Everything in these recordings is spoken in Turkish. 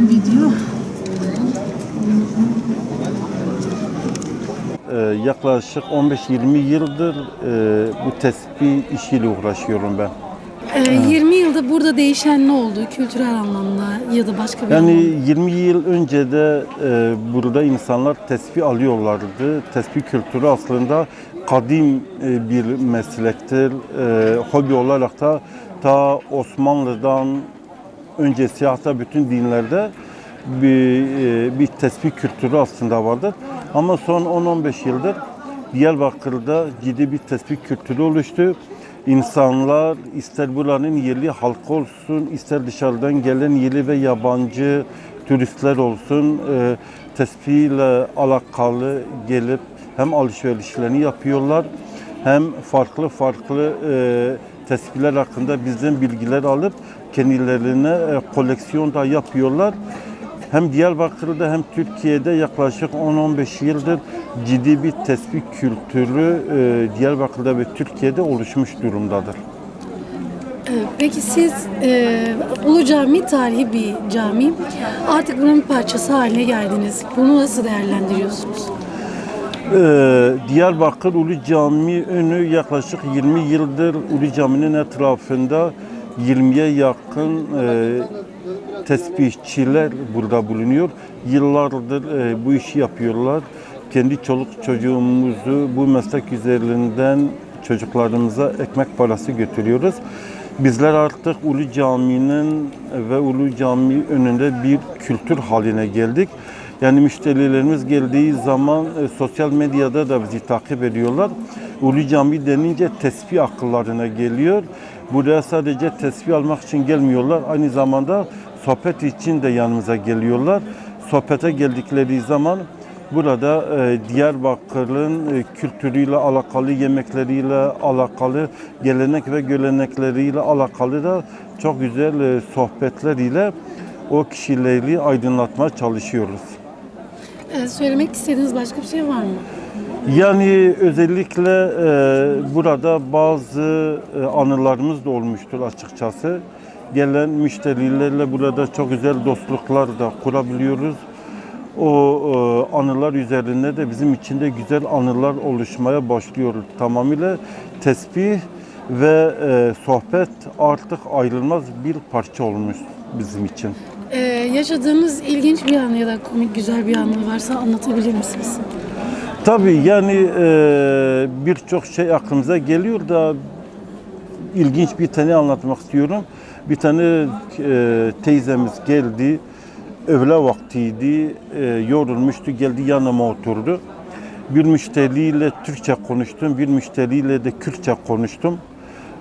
Video. Ee, yaklaşık 15-20 yıldır e, bu tespih işiyle uğraşıyorum ben. Ee, 20 yılda burada değişen ne oldu kültürel anlamda ya da başka bir Yani anlamda? 20 yıl önce de e, burada insanlar tespih alıyorlardı. Tespih kültürü aslında kadim e, bir meslektir. E, hobi olarak da ta Osmanlı'dan öncesi hatta bütün dinlerde bir, e, bir tespih kültürü aslında vardır. Ama son 10-15 yıldır Diyarbakır'da ciddi bir tespih kültürü oluştu. İnsanlar ister buranın yerli halkı olsun, ister dışarıdan gelen yerli ve yabancı turistler olsun, e, tespihle alakalı gelip hem alışverişlerini yapıyorlar hem farklı farklı e, tespihler hakkında bizden bilgiler alıp kendilerine e, koleksiyon da yapıyorlar. Hem Diyarbakır'da hem Türkiye'de yaklaşık 10-15 yıldır ciddi bir tespih kültürü e, Diyarbakır'da ve Türkiye'de oluşmuş durumdadır. Ee, Peki siz e, Ulu Cami tarihi bir cami. Artık buranın bir parçası haline geldiniz. Bunu nasıl değerlendiriyorsunuz? Ee, Diyarbakır Ulu Cami önü yaklaşık 20 yıldır Ulu Cami'nin etrafında 20'ye yakın e, tesbihçiler burada bulunuyor. Yıllardır e, bu işi yapıyorlar. Kendi çoluk çocuğumuzu bu meslek üzerinden çocuklarımıza ekmek parası götürüyoruz. Bizler artık Ulu Cami'nin ve Ulu Cami önünde bir kültür haline geldik. Yani müşterilerimiz geldiği zaman e, sosyal medyada da bizi takip ediyorlar. Ulu Cami denince tesbih akıllarına geliyor. Buraya sadece tesbih almak için gelmiyorlar. Aynı zamanda sohbet için de yanımıza geliyorlar. Sohbete geldikleri zaman burada e, Diyarbakır'ın e, kültürüyle alakalı, yemekleriyle alakalı, gelenek ve görenekleriyle alakalı da çok güzel e, sohbetler ile o kişileri aydınlatmaya çalışıyoruz. Ee, söylemek istediğiniz başka bir şey var mı? Yani özellikle e, burada bazı e, anılarımız da olmuştur açıkçası. Gelen müşterilerle burada çok güzel dostluklar da kurabiliyoruz. O e, anılar üzerinde de bizim için de güzel anılar oluşmaya başlıyor. Tamamıyla tesbih ve e, sohbet artık ayrılmaz bir parça olmuş bizim için. Ee, yaşadığınız ilginç bir anı ya da komik güzel bir anı varsa anlatabilir misiniz? Tabii yani e, birçok şey aklımıza geliyor da ilginç bir tane anlatmak istiyorum. Bir tane e, teyzemiz geldi, öğle vaktiydi, e, yorulmuştu, geldi yanıma oturdu. Bir müşteriyle Türkçe konuştum, bir müşteriyle de Kürtçe konuştum.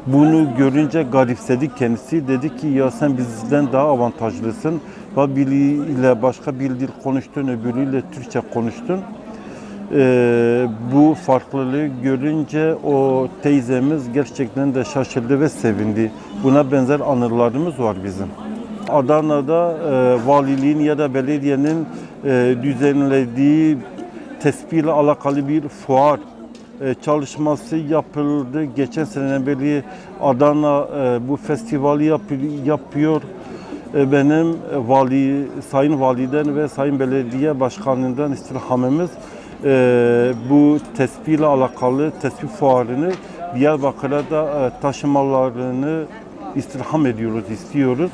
Bunu görünce garipsedi kendisi. Dedi ki ya sen bizden daha avantajlısın. Biriyle başka bir dil konuştun, öbürüyle Türkçe konuştun. Ee, bu farklılığı görünce o teyzemiz gerçekten de şaşırdı ve sevindi. Buna benzer anılarımız var bizim. Adana'da e, valiliğin ya da belediyenin e, düzenlediği tespihle alakalı bir fuar e, çalışması yapıldı. Geçen seneden beri Adana e, bu festivali yap- yapıyor. E, benim vali, sayın validen ve sayın belediye başkanından istirhamımız e, bu tespihle alakalı tespih fuarını Diyarbakır'a da e, taşımalarını istirham ediyoruz, istiyoruz.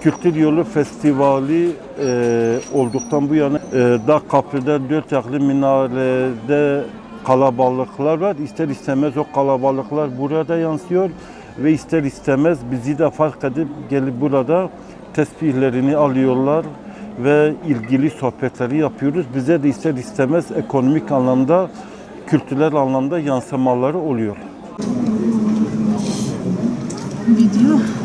Kültür Yolu Festivali e, olduktan bu yana e, Dağ Kapı'da dört yaklı minarede kalabalıklar var. İster istemez o kalabalıklar burada yansıyor ve ister istemez bizi de fark edip gelip burada tesbihlerini alıyorlar ve ilgili sohbetleri yapıyoruz. Bize de ister istemez ekonomik anlamda, kültürel anlamda yansımaları oluyor. Video.